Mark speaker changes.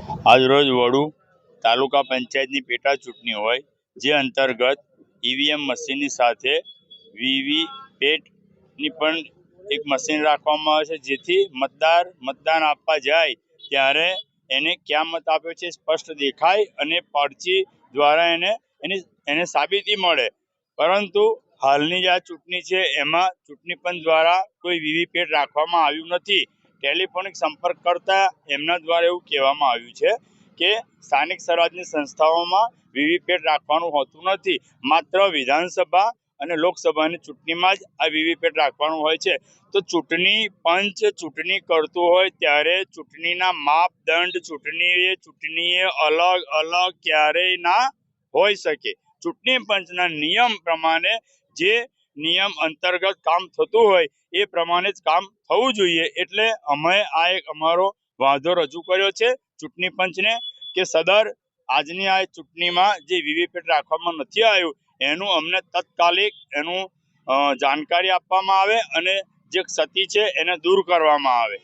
Speaker 1: આજરોજ વડુ તાલુકા પંચાયતની પેટા ચૂંટણી હોય, જે અંતર્ગત ઈવીએમ મશીનની સાથે વીવીપેટની પણ એક મશીન રાખવામાં આવે છે, જેથી મતદાર મતદાન આપવા જાય ત્યારે એને ક્યાં મત આપ્યો છે સ્પષ્ટ દેખાય અને પરચી દ્વારા એને એની, એને સાબિતી મળે. પરંતુ હાલની જે આ ચૂંટણી છે, એમાં ચૂંટણી પંચ દ્વારા કોઈ વીવીપેટ રાખવામાં આવ્યું નથી. ટેલિફોનિક સંપર્ક કરતા એમના દ્વારા એવું કહેવામાં આવ્યું છે કે સ્થાનિક સ્વરાજની સંસ્થાઓમાં વીવીપેટ રાખવાનું હોતું નથી. માત્ર વિધાનસભા અને લોકસભાની ચૂંટણીમાં જ આ વીવીપેટ રાખવાનું હોય છે. તો ચૂંટણી પંચ ચૂંટણી કરતું હોય ત્યારે ચૂંટણીના માપદંડ ચૂંટણીએ ચૂંટણીએ અલગ અલગ ક્યારેય ના હોઈ શકે. ચૂંટણી પંચના નિયમ પ્રમાણે જે નિયમ અંતર્ગત કામ થતું હોય એ પ્રમાણે જ કામ થવું જોઈએ. એટલે અમે આ એક અમારો વાંધો રજૂ કર્યો છે ચૂંટણી પંચને કે સદર આજની આ ચૂંટણીમાં જે વીવીપેટ રાખવામાં નથી આવ્યું, એનું અમને તત્કાલિક એનું જાણકારી આપવામાં આવે અને જે ક્ષતિ છે એને દૂર કરવામાં આવે.